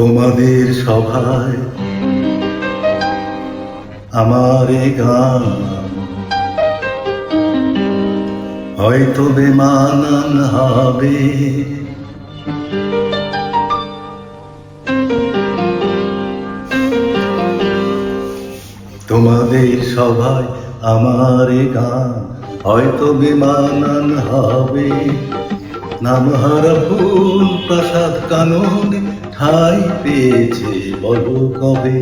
তোমাদের সভায় আমার গান। হয়তো বেমানান হবে। তোমাদের সবাই আমার গান। হয়তো বেমানান হবে। নামহারা ফুল প্রাসাদ কাননে ঠাই পেয়েছে, বলো কবে?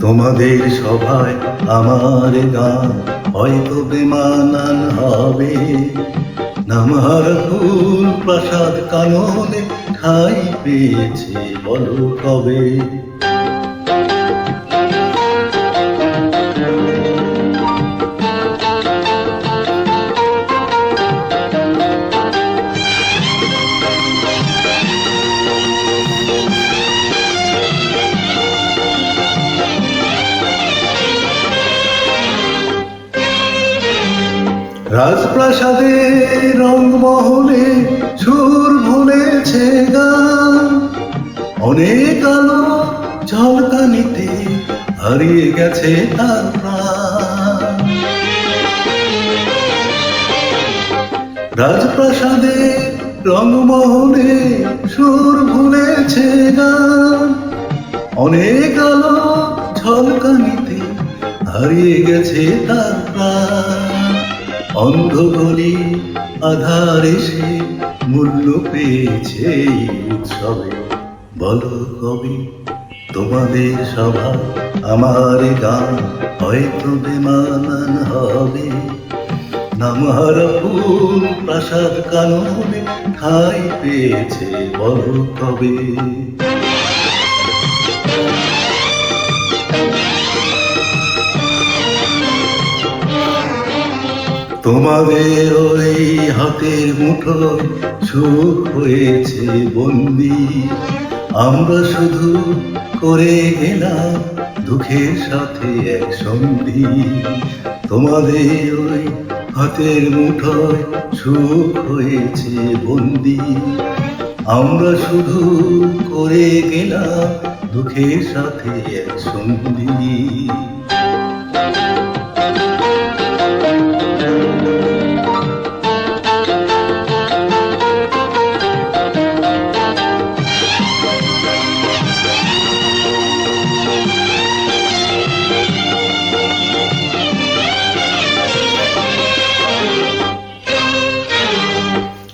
তোমাদের সভায় আমার গান হয়তো বেমানান হবে। নামহার ফুল প্রাসাদ কাননে ঠাই পেয়েছে, বলো কবে? রাজপ্রাসাদে রংমহলে সুর ভুলেছে গান। অনেক আলো ঝলকানিতে হারিয়ে গেছে তার রাজপ্রাসাদে রংমহলে সুর ভুলেছে গান। অনেক আলো ঝলকানিতে হারিয়ে গেছে তার প্রাণ। অন্ধগলি আধার এসে মূল্য পেয়েছে উৎসবে। বলো কবি, তোমাদের সভা আমার গান হয়তো বেমানান হবে। নামহার ফুল, প্রাসাদ কাননে ঠাই পেয়েছে, বলো কবে। তোমাদের ওই হাতের মুঠো সুখ হয়েছে বন্দি। আমরা শুধু করে গেলাম দুঃখের সাথে এক সন্ধি তোমাদের ওই হাতের মুঠোয় সুখ হয়েছে বন্দি। আমরা শুধু করে গেলাম দুঃখের সাথে এক সন্ধি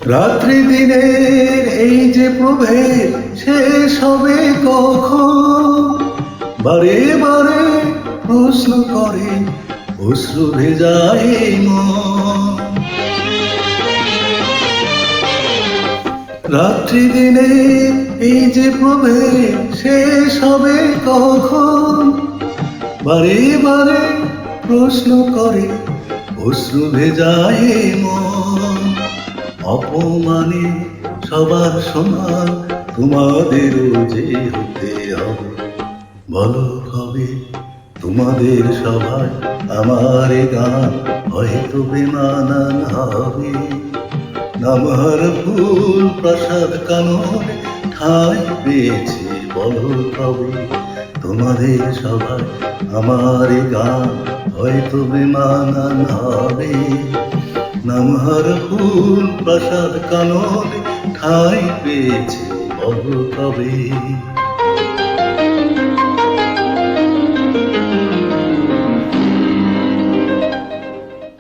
রাত্রি দিনের এই যে প্রভেদ শেষ হবে কখন? বারে বারে প্রশ্ন করে, অশ্রু ভেজায় রাত্রি দিনে এই যে প্রভেদ শেষ হবে কখন? বারে বারে প্রশ্ন করে, অশ্রু ভেজায় মন। অপমানে সবার সমান তোমাদেরও যে হতে হবে। বলো হবে তোমাদের সবাই আমার গান হয়তো বেমানান হবে। নামার ফুল, প্রাসাদ কাননে ঠাই পেয়েছে বলো কবে তোমাদের সবাই আমার গান হয়তো বেমানান হবে নামহার ফুল প্রসাদ কাননে ঠাই পেয়েছে বলো কবে